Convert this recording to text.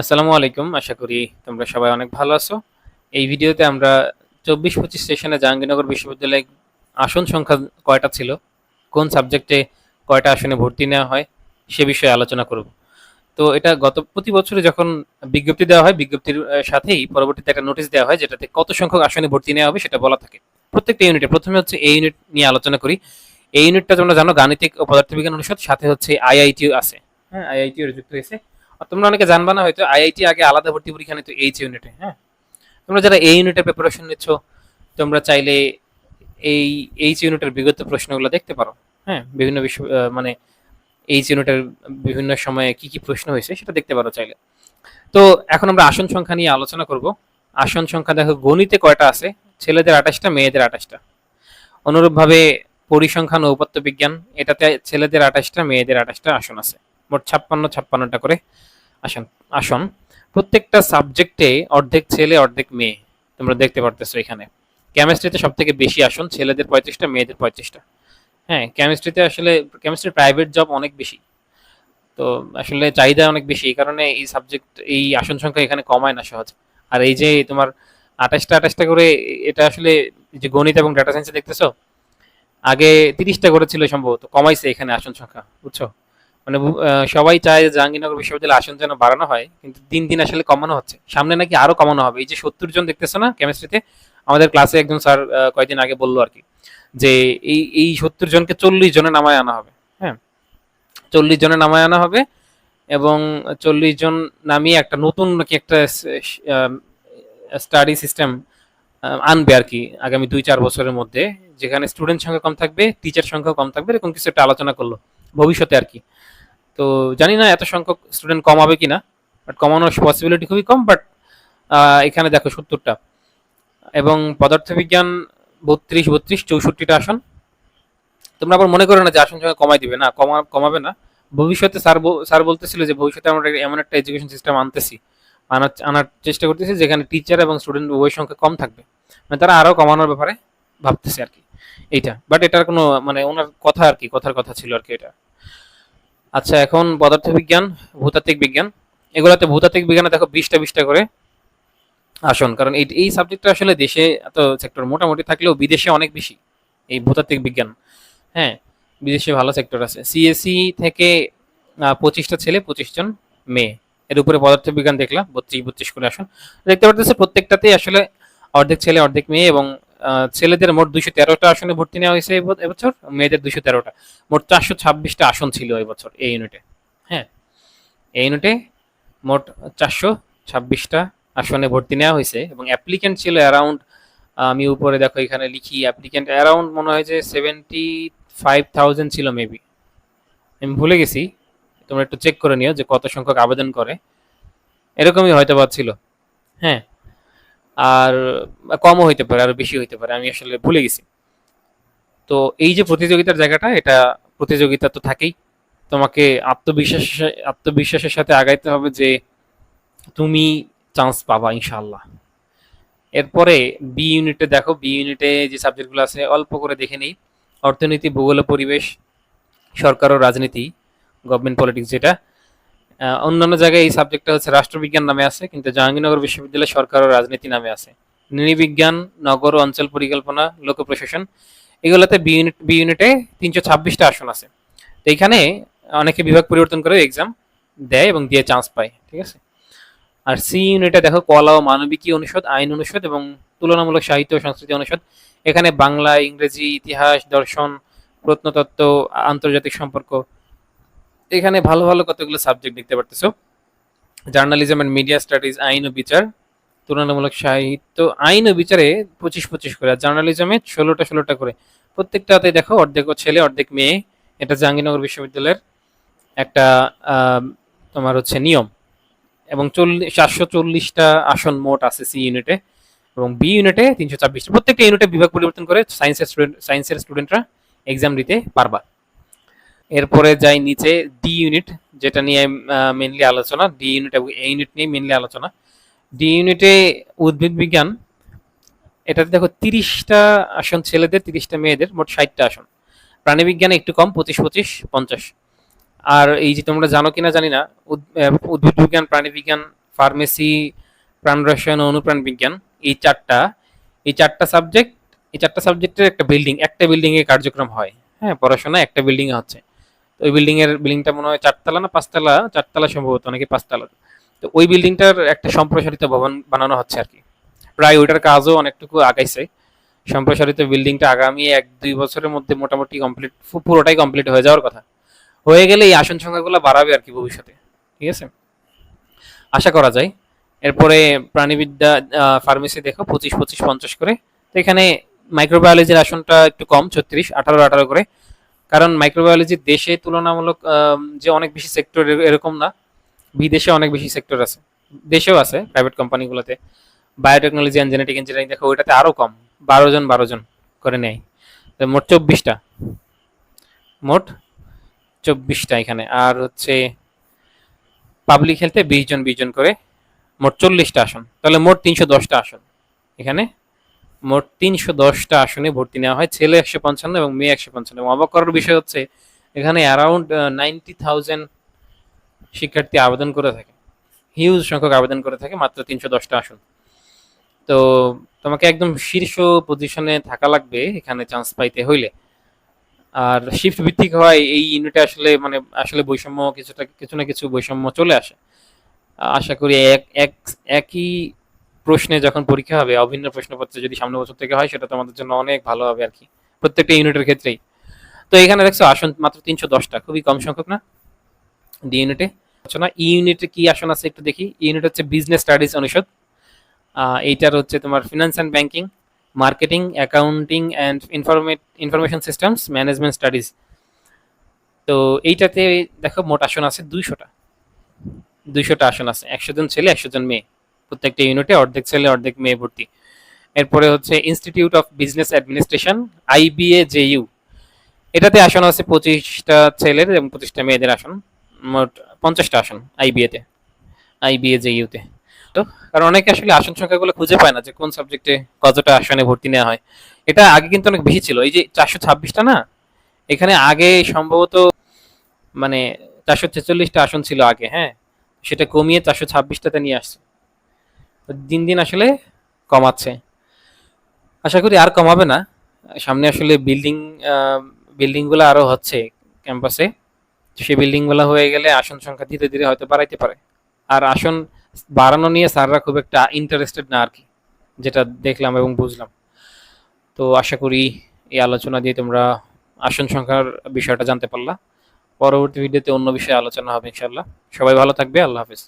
আসসালামু আলাইকুম, আশা করি তোমরা সবাই অনেক ভালো আছো। এই ভিডিওতে আমরা চব্বিশ পঁচিশ সেশনে জাহাঙ্গীরনগর বিশ্ববিদ্যালয়ে আসন সংখ্যা কয়টা ছিল? কোন সাবজেক্টে কয়টা আসনে ভর্তি নেওয়া হয়? সে বিষয়ে আলোচনা করব। তো এটা গত প্রতি বছরে যখন বিজ্ঞপ্তি দেওয়া হয়, বিজ্ঞপ্তির সাথেই পরবর্তীতে একটা নোটিশ দেওয়া হয় যেটাতে কত সংখ্যক আসনে ভর্তি নেওয়া হবে সেটা বলা থাকে। প্রত্যেকটা ইউনিটে প্রথমে হচ্ছে এই ইউনিট নিয়ে আলোচনা করি। এই ইউনিটটা তোমরা জানো, গাণিতিক ও পদার্থবিজ্ঞান অনুষদ, সাথে হচ্ছে আইআইটিও আছে। হ্যাঁ আইআইটিও যুক্ত হয়েছে। তোমরা অনেকে জানবা না হয়তো আইআইটি আগে আলাদা ভর্তি পরীক্ষা নিত এইচ ইউনিটে হ্যাঁ? তোমরা যারা এই ইউনিটের প্রিপারেশন নিচ্ছ, তোমরা চাইলে এই এইচ ইউনিটের বিগত প্রশ্নগুলো দেখতে পারো হ্যাঁ? বিভিন্ন বিশ্ব মানে এইচ ইউনিটের বিভিন্ন সময়ে কি কি প্রশ্ন হয়েছে সেটা দেখতে পারো চাইলে। তো এখন আমরা আসন সংখ্যা নিয়ে আলোচনা করব। আসন সংখ্যা দেখো, গণিতে কয়টা আছে? ছেলেদের আঠাশটা, মেয়েদের আঠাশটা। অনুরূপভাবে পরিসংখ্যান ও উপাত্ত বিজ্ঞান, এটাতে ছেলেদের আঠাশটা, মেয়েদের আঠাশটা আসন আছে। মোট ছাপ্পান্ন, ছাপ্পান্নটা করে। আসন আসন। প্রত্যেকটা সাবজেক্টে অর্ধেক ছেলে, অর্ধেক মেয়ে তোমরা দেখতে পারতেছো এখানে। কেমিস্ট্রিতে সব থেকে বেশি আসন, ছেলেদের পঁয়ত্রিশটা, মেয়েদের পঁয়ত্রিশটা। হ্যাঁ কেমিস্ট্রিতে আসলে, কেমিস্ট্রি প্রাইভেট জব অনেক বেশি। তো আসলে চাহিদা অনেক বেশি, এই কারণে এই সাবজেক্ট, এই আসন সংখ্যা এখানে কমায় না সহজ। আর এই যে তোমার আঠাশটা আঠাশটা করে, এটা আসলে যে গণিত এবং ডাটা সায়েন্সে দেখতেছো, আগে তিরিশটা করে ছিল সম্ভবত, কমাইছে এখানে আসন সংখ্যা, বুঝছ? মানে সবাই চায় জাহাঙ্গীরনগর বিশ্ববিদ্যালয়ে আসন যেন বাড়ানো হয়, কিন্তু দিন দিন আসলে কমানো হচ্ছে। সামনে নাকি আরও কমানো হবে। এই যে সত্তর জন দেখতেছো না কেমিস্ট্রিতে আমাদের ক্লাসে একজন স্যার কয়েকদিন আগে বলল আর কি, যে এই এই সত্তর জনকে চল্লিশ জনে নামায় আনা হবে। হ্যাঁ? চল্লিশ জনে নামায় আনা হবে এবং চল্লিশ জন নামিয়ে একটা নতুন নাকি একটা স্টাডি সিস্টেম আনবে আর কি আগামী দুই চার বছরের মধ্যে, যেখানে স্টুডেন্ট সংখ্যা কম থাকবে টিচার সংখ্যা কম থাকবে, এরকম কিছু একটা আলোচনা করল ভবিষ্যতে আর কি। তো জানি না এত সংখ্যক স্টুডেন্ট কম হবে কিনা বাট কমানোর পসিবিলিটি খুবই কম বাট এখানে দেখো সত্তরটা। এবং পদার্থবিজ্ঞান বত্রিশ বত্রিশ, চৌষট্টিটা আসন। তোমরা আবার মনে করো না যে আসন সংখ্যা কমাই দিবে, না, কমা, কমাবে না। ভবিষ্যতে স্যার স্যার বলতেছিল যে ভবিষ্যতে আমরা এমন একটা এডুকেশন সিস্টেম আনতেছি, আনার আনার চেষ্টা করতেছি যেখানে টিচার এবং স্টুডেন্ট উভয় সংখ্যা কম থাকবে। মানে তারা আরও কমানোর ব্যাপারে ভাবতেছে আর কি, এইটা। বাট এটার কোনো মানে ওনার কথা আর কি, কথার কথা ছিল আর কি এটা। আচ্ছা এখন পদার্থবিজ্ঞান ভূতাত্ত্বিক বিজ্ঞান। এগুলাতে ভূতাত্ত্বিক বিজ্ঞানে দেখো বিশটা বিশটা করে আসন, কারণ এই এই সাবজেক্টটা আসলে দেশে এত সেক্টর মোটামুটি থাকলেও বিদেশে অনেক বেশি এই ভূতাত্ত্বিক বিজ্ঞান। হ্যাঁ বিদেশে ভালো সেক্টর আছে। সিএসসি থেকে পঁচিশটা ছেলে, পঁচিশ জন মেয়ে। এর উপরে পদার্থবিজ্ঞান দেখলাম বত্রিশ বত্রিশ করে আসন। দেখতে পারতেছে প্রত্যেকটাতেই আসলে অর্ধেক ছেলে, অর্ধেক মেয়ে এবং ছেলেদের মোট দুইশো তেরোটা আসনে ভর্তি নেওয়া হয়েছে এব- এবছর, মেয়েদের দুইশো তেরোটা। মোট চারশো ছাব্বিশটা আসন ছিল এবছর এই ইউনিটে হ্যাঁ এই ইউনিটে মোট চারশো ছাব্বিশটা আসনে ভর্তি নেওয়া হয়েছে এবং অ্যাপ্লিকেন্ট ছিল অ্যারাউন্ড আমি উপরে দেখো এখানে লিখি অ্যাপ্লিকেন্ট অ্যারাউন্ড মনে হয় যে সেভেন্টি ফাইভ থাউজেন্ড ছিল মেবি আমি ভুলে গেছি, তোমরা একটু চেক করে নিও যে কত সংখ্যক আবেদন করে। এরকমই হয়তো বা ছিল। হ্যাঁ আর কমও হইতে পারে, আর বেশি হইতে পারে, আমি আসলে ভুলে গেছি। তো এই যে প্রতিযোগিতার জায়গাটা, এটা প্রতিযোগিতা তো থাকেই। তোমাকে আত্মবিশ্বাস, আত্মবিশ্বাসের সাথে আগাইতে হবে যে তুমি চান্স পাবা ইনশাল্লাহ এরপরে বি ইউনিটে দেখো বি ইউনিটে যে সাবজেক্টগুলো আছে, অল্প করে দেখে নেই। অর্থনীতি, ভূগোল পরিবেশ, সরকার ও রাজনীতি গভর্নমেন্ট পলিটিক্স যেটা। অন্যান্য জায়গায় এই সাবজেক্টটা হচ্ছে রাষ্ট্রবিজ্ঞান নামে আছে, কিন্তু জাহাঙ্গীরনগর বিশ্ববিদ্যালয় সরকার ও রাজনীতি নামে আছে। নৃবিজ্ঞান নগর অঞ্চল পরিকল্পনা, লোক প্রশাসন, এগুলোতে বি ইউনিট বি ইউনিটে তিনশো ছাব্বিশটা আসন আছে। তো এখানে অনেকে বিভাগ পরিবর্তন করে এক্সাম দেয় এবং দিয়ে চান্স পায়, ঠিক আছে? আর সি ইউনিটে দেখো, কলা ও মানবিকী অনুষদ, আইন অনুষদ এবং তুলনামূলক সাহিত্য ও সংস্কৃতি অনুষদ। এখানে বাংলা, ইংরেজি, ইতিহাস, দর্শন, প্রত্নতত্ত্ব, আন্তর্জাতিক সম্পর্ক এখানে ভালো ভালো কতগুলো সাবজেক্ট দেখতে পারতেছো? জার্নালিজম এন্ড মিডিয়া স্টাডিজ আইন ও বিচার, তুলনামূলক সাহিত্য, আইন ও বিচারে পঁচিশ পঁচিশ করে, আর জার্নালিজমে ষোলোটা ষোলোটা করে। প্রত্যেকটাতে দেখো অর্ধেক ছেলে, অর্ধেক মেয়ে। এটা জাহাঙ্গীরনগর বিশ্ববিদ্যালয়ের একটা তোমার হচ্ছে নিয়ম। এবং চল্লিশ চারশো চল্লিশটা আসন মোট আছে সি ইউনিটে। এবং বি ইউনিটে তিনশো ছাব্বিশটা। প্রত্যেকটা ইউনিটে বিভাগ পরিবর্তন করে সায়েন্সের স্টুডেন্ট সায়েন্সের স্টুডেন্টরা এক্সাম দিতে পারবা। এরপরে যাই নিচে ডি ইউনিট যেটা নিয়ে মেনলি আলোচনা ডি ইউনিট এবং এ ইউনিট নিয়ে মেনলি আলোচনা। ডি ইউনিটে উদ্ভিদ বিজ্ঞান, এটাতে দেখো তিরিশটা আসন ছেলেদের, তিরিশটা মেয়েদের, মোট ষাটটা আসন। প্রাণীবিজ্ঞানে একটু কম, পঁচিশ পঁচিশ, পঞ্চাশ। আর এই যে তোমরা জানো কিনা জানি না উদ্ভিদ বিজ্ঞান, প্রাণী বিজ্ঞান, ফার্মেসি, প্রাণ রসায়ন, অনুপ্রাণ বিজ্ঞান, এই চারটা এই চারটা সাবজেক্ট এই চারটা সাবজেক্টের একটা বিল্ডিং একটা বিল্ডিং এ কার্যক্রম হয়। হ্যাঁ পড়াশোনা একটা বিল্ডিং এ হচ্ছে। ওই বিল্ডিং এর বিল্ডিংটা মনে হয় চারতলা না পাঁচতলা? চারতলা সম্ভবত অনেকে পাঁচতলা? তো ওই বিল্ডিংটার একটা সম্প্রসারিত ভবন বানানো হচ্ছে আর কি। প্রায় ওইটার কাজও অনেকটুকু আগাইছে। সম্প্রসারিত বিল্ডিংটা আগামী এক, দুই বছরের মধ্যে মোটামুটি কমপ্লিট পুরোটাই কমপ্লিট হয়ে যাওয়ার কথা। হয়ে গেলে এই আসন সংখ্যাগুলো বাড়াবে আর কি ভবিষ্যতে। ঠিক আছে? আশা করা যায়। এরপরে প্রাণীবিদ্যা ফার্মেসি দেখো, পঁচিশ পঁচিশ, পঞ্চাশ করে। তো এখানে মাইক্রোবায়োলজির আসনটা একটু কম, ছত্রিশ, আঠারো আঠারো করে। কারণ মাইক্রোবায়োলজি দেশে তুলনামূলক যে অনেক বেশি সেক্টর এরকম না, বিদেশে অনেক বেশি সেক্টর আছে, দেশেও আছে প্রাইভেট কোম্পানিগুলোতে বায়োটেকনোলজি অ্যান্ড জেনেটিক ইঞ্জিনিয়ারিং দেখো, ওইটাতে আরও কম, বারো জন বারো জন করে নেয়। মোট চব্বিশটা মোট চব্বিশটা এখানে। আর হচ্ছে পাবলিক হেলথে বিশ জন বিশ জন করে, মোট চল্লিশটা আসন, তাহলে মোট তিনশো দশটা আসন এখানে। মোট তিনশো দশটা আসনে ভর্তি নেওয়া হয়। ছেলে একশো পঞ্চান্ন এবং মেয়ে একশো পঞ্চান্ন। এবং অবাক করার বিষয় হচ্ছে, এখানে অ্যারাউন্ড নাইনটি থাউজেন্ড শিক্ষার্থী আবেদন করে থাকে। হিউজ সংখ্যক আবেদন করে থাকে, মাত্র তিনশো দশটা আসন। তো তোমাকে একদম শীর্ষ পজিশনে থাকা লাগবে, এখানে চান্স পাইতে হইলে। আর শিফট ভিত্তিক হয়, এই ইউনিটে আসলে মানে আসলে বৈষম্য কিছুটা, কিছু না কিছু বৈষম্য চলে আসে। আশা করি এক এক, একই প্রশ্নে যখন পরীক্ষা হবে, অভিন্ন প্রশ্নপত্র যদি সামনে বছর থেকে হয়, সেটা তোমাদের জন্য অনেক ভালো হবে আর কি। প্রত্যেকটা ইউনিটের ক্ষেত্রেই। তো এখানে দেখছ, আসন মাত্র তিনশো দশটা। খুবই কম সংখ্যক না? ডি ইউনিটে আলোচনা ইউনিটে কি আসন আছে একটু দেখি। ইউনিট হচ্ছে বিজনেস স্টাডিজ অনুষদ। এইটার হচ্ছে তোমার finance and banking marketing accounting and informate information systems management studies তো এইটাতে দেখো মোট আসন আছে দুইশোটা। দুইশোটা আসন আছে। একশো জন ছেলে, একশো জন মেয়ে। প্রত্যেকটা ইউনিটে অর্ধেক ছেলে, অর্ধেক মেয়ে ভর্তি। এরপরে হচ্ছে institute of business administration IBA JU এটাতে আসন আছে পঁচিশটা ছেলের এবং পঁচিশটা মেয়েদের আসন। মোট পঞ্চাশটা আসন আইবিএতে আইবিএ জেইউতে তো কারণ অনেকে আসলে আসন সংখ্যাগুলো খুঁজে পায় না যে কোন সাবজেক্টে কতটা আসনে ভর্তি নেওয়া হয়। এটা আগে কিন্তু অনেক বেশি ছিল। এই যে চারশো ছাব্বিশটা না, এখানে আগে সম্ভবত মানে চারশো ছেচল্লিশটা আসন ছিল আগে হ্যাঁ? সেটা কমিয়ে চারশো ছাব্বিশটাতে নিয়ে আসছে। দিন দিন আসলে কমাচ্ছে। আশা করি আর কমাবে না। সামনে আসলে বিল্ডিং বিল্ডিংগুলো আরও হচ্ছে ক্যাম্পাসে সেই বিল্ডিংগুলো হয়ে গেলে আসন সংখ্যা ধীরে ধীরে হয়তো বাড়াইতে পারে। আর আসন বাড়ানো নিয়ে স্যাররা খুব একটা ইন্টারেস্টেড না আর কি, যেটা দেখলাম এবং বুঝলাম। তো আশা করি এই আলোচনা দিয়ে তোমরা আসন সংখ্যার বিষয়টা জানতে পারলা। পরবর্তী ভিডিওতে অন্য বিষয়ে আলোচনা হবে ইনশাল্লাহ সবাই ভালো থাকবে, আল্লাহ হাফিজ।